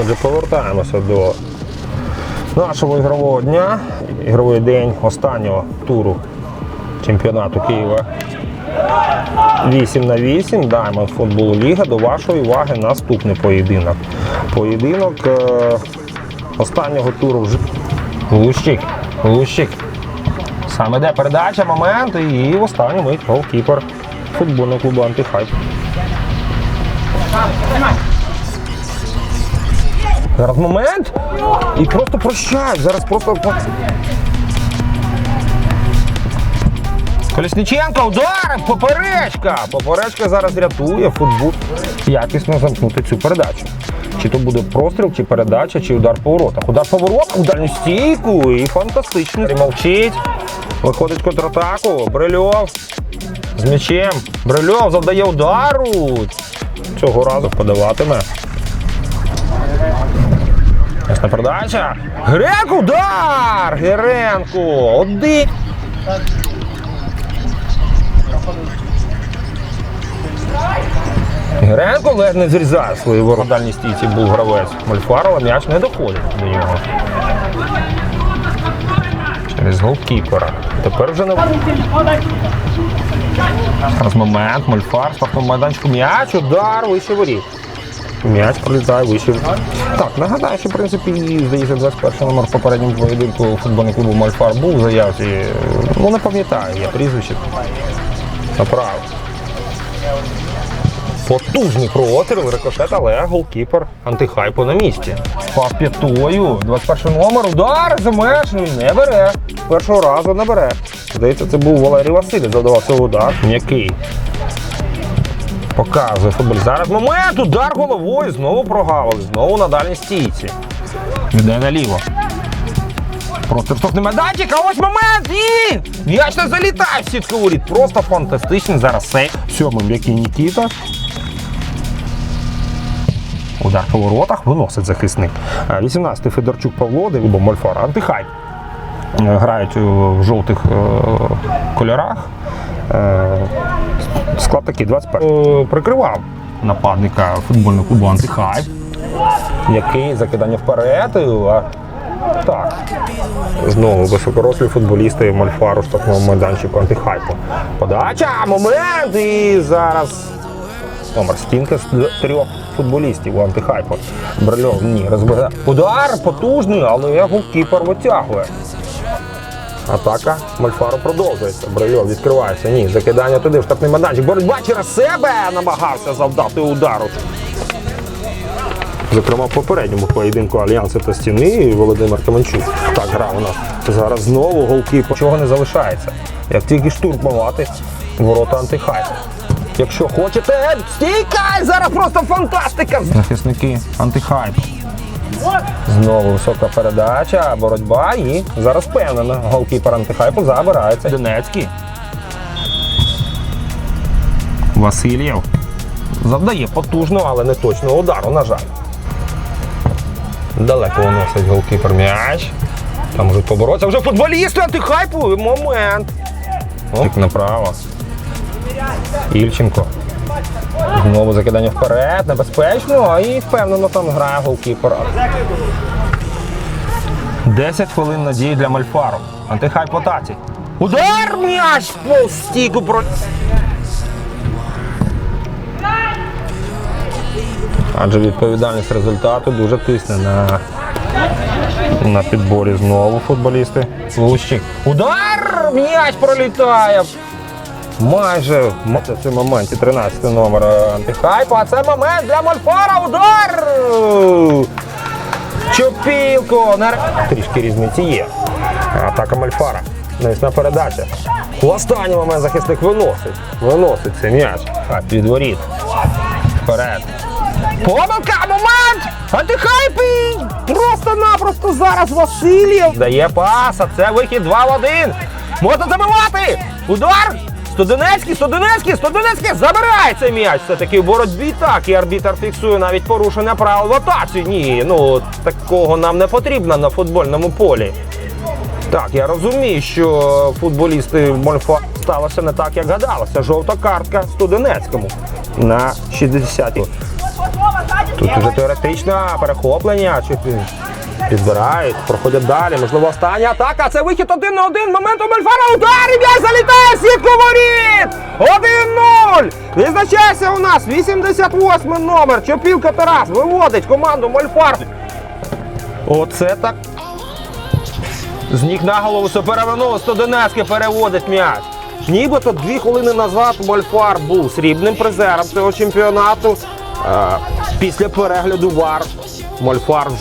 Отже, повертаємося до нашого ігрового дня. Ігровий день останнього туру чемпіонату Києва. 8 на 8 Diamond Футбол Ліга. До вашої уваги наступний поєдинок. Поєдинок е, останнього туру вже. Лущик, Лущик. Саме де передача, момент і в останню мить голкіпер футбольного клубу Антихайп. Зараз момент. І просто прощають. Зараз просто. Колісниченко, удар! Поперечка! Поперечка зараз рятує футбол. Якісно замкнути цю передачу. Чи то буде простріл, чи передача, чи удар по воротах. Удар по воротах, у стійку і фантастично. Мовчить. Виходить контратаку. Брильов з м'ячем. Брильов завдає удару. Цього разу подаватиме. Ясна передача. Гренко удар! Геренко! Один. Геренко ледь не зрізає свої ворота. Стійці був гравець Мольфарова, м'яч не доходить до нього. Через голкіпера. Тепер вже не Зараз момент, Мольфар, стартом майданчику м'яч, удар, вище воріт. М'яч пролітає вище. Так, нагадаю, що в принципі, здається, 21 номер в попередньому поєдинку футбольного клубу Мольфар був в заявці. Ну не пам'ятаю, я прізвище. Направо. Потужний простріл, рикошет, але голкіпер антихайпу на місці. Спав п'ятою, 21 номер, удар за меж, не бере. Першого разу не бере. Здається, це був Валерій Василь, задавав цей удар. М'який. Показує футболь. Зараз момент, удар головою, знову прогавили, знову на дальній стійці. Йде наліво. Просто штовхний майданчик, а ось момент! І м'яч не залітає в сітку воріт. Просто фантастичний зараз сейв. Сьомий м'який Нікіта. Удар по воротах виносить захисник. 18-й Федорчук Павло, бо Мольфар антихайп. Е, Грають в жовтих е, кольорах. Склад такий 21. Е, Прикривав нападника футбольного клубу Антихайп, який закидання вперед. а, Так. Знову високорослі футболісти Мольфару штрафного майданчику антихайпу. Подача, момент! І зараз Номер стінка з трьох футболістів у антихайпу. Брильов ні, розбирає. Удар потужний, але голкіпер витягує. Атака Мальфару продовжується. Брильов відкривається. Ні, закидання туди в штрафний майданчик. Боротьба через себе намагався завдати удару. Зокрема, в попередньому поєдинку Альянсу та стіни і Володимир Каменчук. Так грав у нас. Зараз знову голкіпер. Чого не залишається. Як тільки штурмувати ворота антихайпу. Якщо хочете, стійка! І Зараз просто фантастика! Захисники антихайп. Знову висока передача, боротьба і зараз впевнено. Голкіпер антихайпу забирається. Донецький. Васильєв. Завдає потужного, але не точного удару, на жаль. Далеко виносить голкіпер м'яч. Там можуть поборотися. Вже футболісти антихайпу. Момент. Оп, направо. Ільченко. Знову закидання вперед, небезпечно і впевнено там грає голкіпер. 10 хвилин надії для Мальфару. Антихай по таці. Удар м'яч стійку про. Адже відповідальність результату дуже тисне на, на підборі знову футболісти. Лущик. Удар! М'яч пролітає. Майже в цьому моменті 13 номер антихайпу, а це момент для Мольфара. Удар! Чопілко! Нар- Трішки різниці є. Атака Мольфара. Навісна передача. У останній момент захисник виносить. Виносить цей м'яч. А, Від воріт. Вперед. Помилка! Момент! Антихайпі! Просто-напросто зараз Васильєв. Дає пас, а це вихід 2 в 1. Можна забивати! Удар! Студенецький, Студенецький, Студенецький забирає цей м'яч. Все таки в боротьбі так. І арбітр фіксує навіть порушення правил в атаці. Ні, ну такого нам не потрібно на футбольному полі. Так, я розумію, що футболісти Мольфа сталося не так, як гадалося. Жовта картка Студенецькому на 60-й. Тут уже теоретично перехоплення. Чи підбирають, проходять далі. Можливо, остання атака. Це вихід один на один. Момент у Мельфара. Удар! І залітає в сітку воріт! 1-0! Відзначається у нас 88-й номер. Чопілка Тарас виводить команду Мольфар. Оце так. З ніг на голову суперевину Стодонецьке переводить м'яч. Нібито дві хвилини назад Мольфар був срібним призером цього чемпіонату. Е, Після перегляду ВАР Мольфар вже